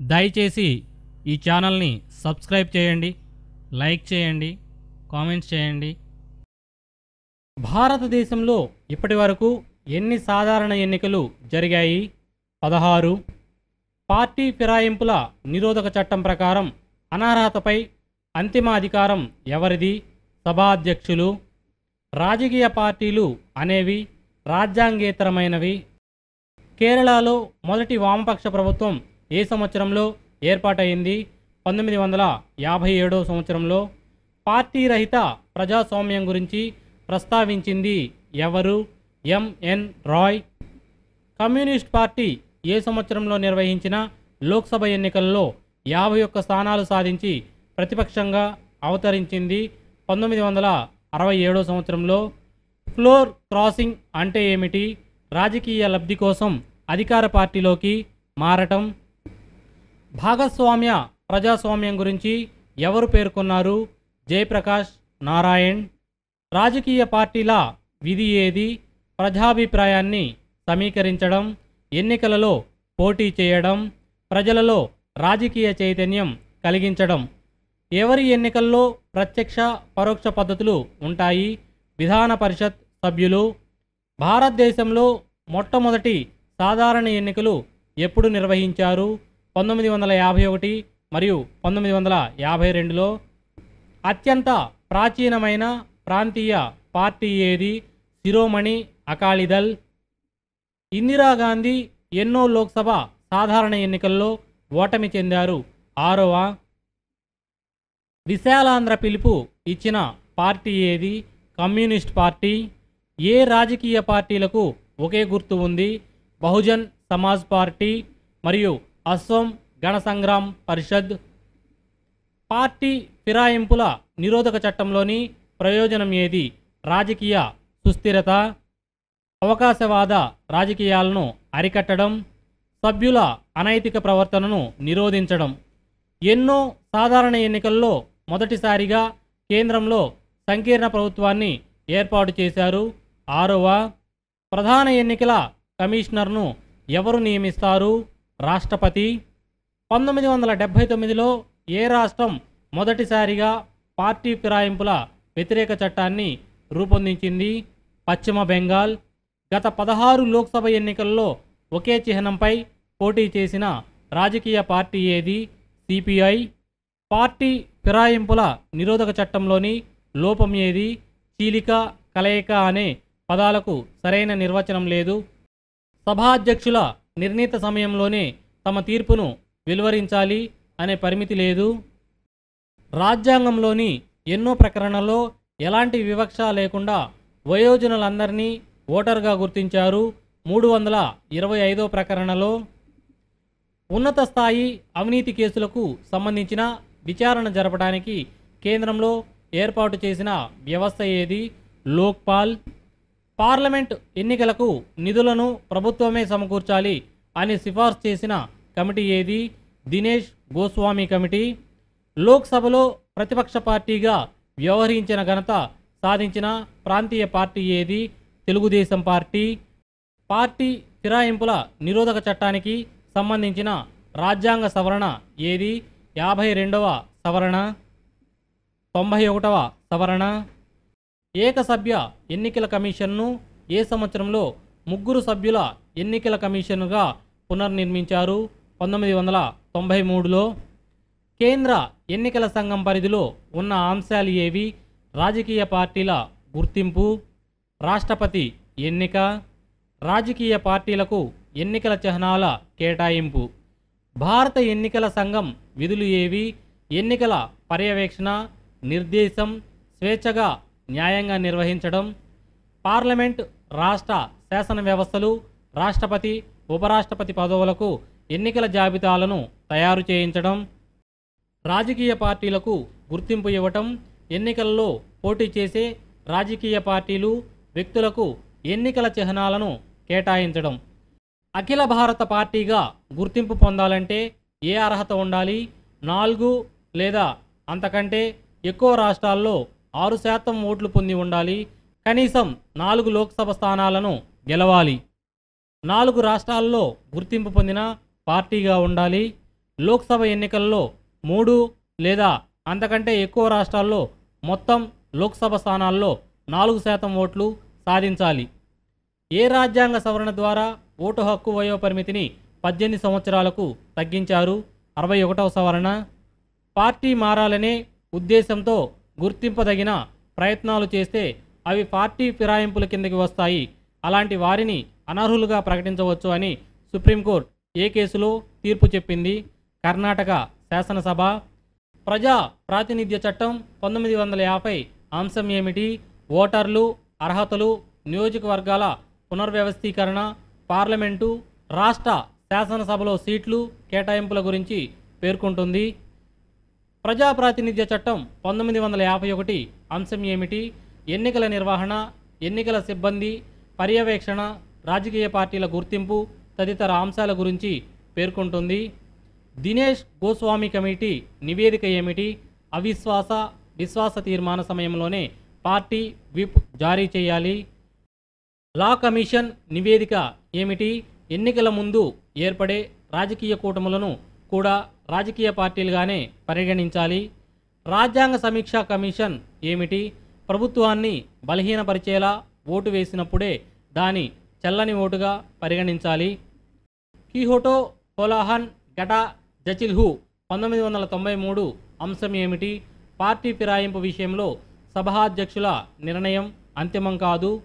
దయచేసి ఈ ఛానల్ని సబ్స్క్రైబ్ చేయండి లైక్ చేయండి కామెంట్స్ చేయండి. భారతదేశంలో ఇప్పటి వరకు ఎన్ని సాధారణ ఎన్నికలు జరిగాయి? పదహారు. పార్టీ ఫిరాయింపుల నిరోధక చట్టం ప్రకారం అనర్హతపై అంతిమ అధికారం ఎవరిది? సభాధ్యక్షులు. రాజకీయ పార్టీలు అనేవి రాజ్యాంగేతరమైనవి. కేరళలో మొదటి వామపక్ష ప్రభుత్వం ఏ సంవత్సరంలో ఏర్పాటైంది పంతొమ్మిది వందల యాభై ఏడో సంవత్సరంలో. పార్టీ రహిత ప్రజాస్వామ్యం గురించి ప్రస్తావించింది ఎవరు? ఎంఎన్ రాయ్. కమ్యూనిస్ట్ పార్టీ ఏ సంవత్సరంలో నిర్వహించిన లోక్సభ ఎన్నికల్లో యాభై ఒక్క స్థానాలు సాధించి ప్రతిపక్షంగా అవతరించింది పంతొమ్మిది వందల అరవై ఏడో సంవత్సరంలో. ఫ్లోర్ క్రాసింగ్ అంటే ఏమిటి? రాజకీయ లబ్ధి కోసం అధికార పార్టీలోకి మారటం భాగస్వామ్య ప్రజాస్వామ్యం గురించి ఎవరు పేర్కొన్నారు? జయప్రకాష్ నారాయణ్. రాజకీయ పార్టీల విధి ఏది? ప్రజాభిప్రాయాన్ని సమీకరించడం ఎన్నికలలో పోటీ చేయడం ప్రజలలో రాజకీయ చైతన్యం కలిగించడం. ఎవరి ఎన్నికల్లో ప్రత్యక్ష పరోక్ష పద్ధతులు ఉంటాయి? విధాన పరిషత్ సభ్యులు. భారతదేశంలో మొట్టమొదటి సాధారణ ఎన్నికలు ఎప్పుడు నిర్వహించారు? పంతొమ్మిది వందల యాభై ఒకటి మరియు పంతొమ్మిది వందల యాభై రెండులో అత్యంత ప్రాచీనమైన ప్రాంతీయ పార్టీ ఏది? శిరోమణి అకాలీదల్ ఇందిరాగాంధీ ఎన్నో లోక్సభ సాధారణ ఎన్నికల్లో ఓటమి చెందారు. ఆరవ విశాలాంధ్ర పిలుపు ఇచ్చిన పార్టీ ఏది? Communist party. ఏ రాజకీయ పార్టీలకు ఒకే గుర్తు ఉంది? బహుజన్ సమాజ్ పార్టీ మరియు అస్సోం గణ సంగ్రామ్ పరిషద్ పార్టీ ఫిరాయింపుల నిరోధక చట్టంలోని ప్రయోజనం ఏది? రాజకీయ సుస్థిరత అవకాశవాద రాజకీయాలను అరికట్టడం సభ్యుల అనైతిక ప్రవర్తనను నిరోధించడం. ఎన్నో సాధారణ ఎన్నికల్లో మొదటిసారిగా కేంద్రంలో సంకీర్ణ ప్రభుత్వాన్ని ఏర్పాటు చేశారు. ఆరవ ప్రధాన ఎన్నికల కమిషనర్ను ఎవరు నియమిస్తారు? రాష్ట్రపతి పంతొమ్మిది వందల డెబ్భై తొమ్మిదిలో ఏ రాష్ట్రం మొదటిసారిగా పార్టీ ఫిరాయింపుల వ్యతిరేక చట్టాన్ని రూపొందించింది? పశ్చిమ బెంగాల్. గత పదహారు లోక్సభ ఎన్నికల్లో ఒకే చిహ్నంపై పోటీ చేసిన రాజకీయ పార్టీ ఏది? సిపిఐ. పార్టీ ఫిరాయింపుల నిరోధక చట్టంలోని లోపం ఏది? చీలిక కలయిక అనే పదాలకు సరైన నిర్వచనం లేదు. సభాధ్యక్షుల నిర్ణీత సమయంలోనే తమ తీర్పును వెలువరించాలి అనే పరిమితి లేదు. రాజ్యాంగంలోని ఎన్నో ప్రకరణలో ఎలాంటి వివక్ష లేకుండా వయోజనులందరినీ ఓటర్గా గుర్తించారు. మూడు వందల ఇరవై ఐదో ప్రకరణలో ఉన్నత స్థాయి అవినీతి కేసులకు సంబంధించిన విచారణ జరపడానికి కేంద్రంలో ఏర్పాటు చేసిన వ్యవస్థ ఏది? లోక్పాల్ పార్లమెంట్ ఎన్నికలకు నిధులను ప్రభుత్వమే సమకూర్చాలి అని సిఫార్సు చేసిన కమిటీ ఏది? దినేష్ గోస్వామి కమిటీ. లోక్సభలో ప్రతిపక్ష పార్టీగా వ్యవహరించిన ఘనత సాధించిన ప్రాంతీయ పార్టీ ఏది? తెలుగుదేశం పార్టీ. పార్టీ ఫిరాయింపుల నిరోధక చట్టానికి సంబంధించిన రాజ్యాంగ సవరణ ఏది? యాభై రెండవ సవరణ తొంభై ఒకటవ సవరణ ఏకసభ్య ఎన్నికల కమిషన్ను ఏ సంవత్సరంలో ముగ్గురు సభ్యుల ఎన్నికల కమిషన్గా పునర్నిర్మించారు? పంతొమ్మిది వందల తొంభై మూడులో కేంద్ర ఎన్నికల సంఘం పరిధిలో ఉన్న అంశాలు ఏవి? రాజకీయ పార్టీల గుర్తింపు రాష్ట్రపతి ఎన్నిక రాజకీయ పార్టీలకు ఎన్నికల చిహ్నాల కేటాయింపు భారత ఎన్నికల సంఘం విధులు ఏవి? ఎన్నికల పర్యవేక్షణ నిర్దేశం స్వేచ్ఛగా న్యాయంగా నిర్వహించడం పార్లమెంట్ రాష్ట్ర శాసన వ్యవస్థలు రాష్ట్రపతి ఉపరాష్ట్రపతి పదవులకు ఎన్నికల జాబితాలను తయారు చేయించడం రాజకీయ పార్టీలకు గుర్తింపు ఇవ్వటం ఎన్నికల్లో పోటీ చేసే రాజకీయ పార్టీలు వ్యక్తులకు ఎన్నికల చిహ్నాలను కేటాయించడం. అఖిల భారత పార్టీగా గుర్తింపు పొందాలంటే ఏ అర్హత ఉండాలి? నాలుగు లేదా అంతకంటే ఎక్కువ రాష్ట్రాల్లో ఆరు శాతం ఓట్లు పొంది ఉండాలి. కనీసం నాలుగు లోక్సభ స్థానాలను గెలవాలి. నాలుగు రాష్ట్రాల్లో గుర్తింపు పొందిన పార్టీగా ఉండాలి. లోక్సభ ఎన్నికల్లో మూడు లేదా అంతకంటే ఎక్కువ రాష్ట్రాల్లో మొత్తం లోక్సభ స్థానాల్లో నాలుగు శాతం ఓట్లు సాధించాలి. ఏ రాజ్యాంగ సవరణ ద్వారా ఓటు హక్కు వయోపరిమితిని పద్దెనిమిది సంవత్సరాలకు తగ్గించారు? అరవై ఒకటవ సవరణ. పార్టీ మారాలనే ఉద్దేశంతో గుర్తింపదగిన ప్రయత్నాలు చేస్తే అవి పార్టీ ఫిరాయింపుల కిందకి వస్తాయి. అలాంటి వారిని అనర్హులుగా ప్రకటించవచ్చు అని సుప్రీంకోర్టు ఏ కేసులో తీర్పు చెప్పింది? కర్ణాటక శాసనసభ. ప్రజా ప్రాతినిధ్య చట్టం పంతొమ్మిది వందల యాభై అంశం ఏమిటి? ఓటర్లు అర్హతలు నియోజకవర్గాల పునర్వ్యవస్థీకరణ పార్లమెంటు రాష్ట్ర శాసనసభలో సీట్లు కేటాయింపుల గురించి పేర్కొంటుంది. ప్రజా ప్రాతినిధ్య చట్టం పంతొమ్మిది వందల యాభై ఒకటి అంశం ఏమిటి? ఎన్నికల నిర్వహణ ఎన్నికల సిబ్బంది పర్యవేక్షణ రాజకీయ పార్టీల గుర్తింపు తదితర అంశాల గురించి పేర్కొంటుంది. దినేష్ గోస్వామి కమిటీ నివేదిక ఏమిటి? అవిశ్వాస విశ్వాస తీర్మాన సమయంలోనే పార్టీ విప్ జారీ చేయాలి. లా కమిషన్ నివేదిక ఏమిటి? ఎన్నికల ముందు ఏర్పడే రాజకీయ కూటములను కూడా రాజకీయ పార్టీలుగానే పరిగణించాలి. రాజ్యాంగ సమీక్షా కమిషన్ ఏమిటి? ప్రభుత్వాన్ని బలహీనపరిచేలా ఓటు వేసినప్పుడే దాని చల్లని ఓటుగా పరిగణించాలి. కిహోటో కోలాహన్ గటా జచిల్హు పంతొమ్మిది వందల తొంభై మూడు అంశం ఏమిటి? పార్టీ ఫిరాయింపు విషయంలో సభాధ్యక్షుల నిర్ణయం అంతిమం కాదు.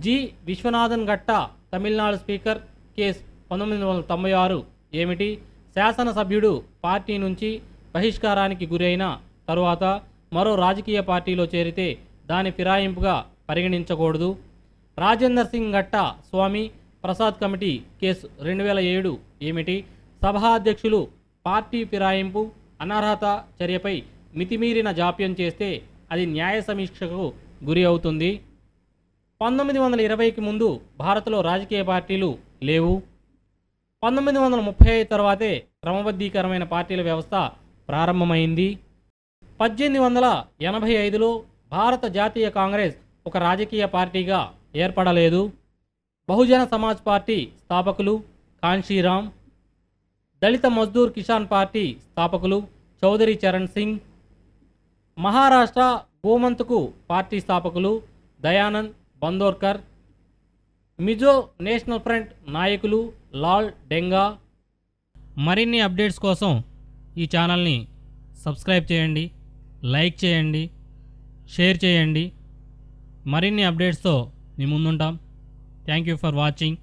జి. విశ్వనాథన్ గట్ట తమిళనాడు స్పీకర్ కేస్ పంతొమ్మిది వందల తొంభై ఆరు ఏమిటి? శాసనసభ్యుడు పార్టీ నుంచి బహిష్కారానికి గురైన తరువాత మరో రాజకీయ పార్టీలో చేరితే దాని ఫిరాయింపుగా పరిగణించకూడదు. రాజేందర్ సింగ్ గట్ట స్వామి ప్రసాద్ కమిటీ కేసు రెండు వేల ఏడు ఏమిటి? సభాధ్యక్షులు పార్టీ ఫిరాయింపు అనర్హత చర్యపై మితిమీరిన జాప్యం చేస్తే అది న్యాయ సమీక్షకు గురి అవుతుంది. పంతొమ్మిది వందల ఇరవైకి ముందు భారత్లో రాజకీయ పార్టీలు లేవు. పంతొమ్మిది వందల ముప్పై ఐదు తర్వాతే క్రమబద్ధీకరమైన పార్టీల వ్యవస్థ ప్రారంభమైంది. పద్దెనిమిది వందల ఎనభై ఐదులో భారత జాతీయ కాంగ్రెస్ ఒక రాజకీయ పార్టీగా ఏర్పడలేదు. బహుజన సమాజ్ పార్టీ స్థాపకులు కాన్షీరామ్ దళిత మజ్దూర్ కిసాన్ పార్టీ స్థాపకులు చౌదరి చరణ్ సింగ్ మహారాష్ట్ర గోమంతకు పార్టీ స్థాపకులు దయానంద్ బందోర్కర్ మిజో నేషనల్ ఫ్రంట్ నాయకులు లాల్ డెంగా మరిన్ని అప్డేట్స్ కోసం ఈ ఛానల్ని సబ్స్క్రైబ్ చేయండి లైక్ చేయండి షేర్ చేయండి. మరిన్ని అప్డేట్స్తో మీ ముందుంటాం. Thank you for watching.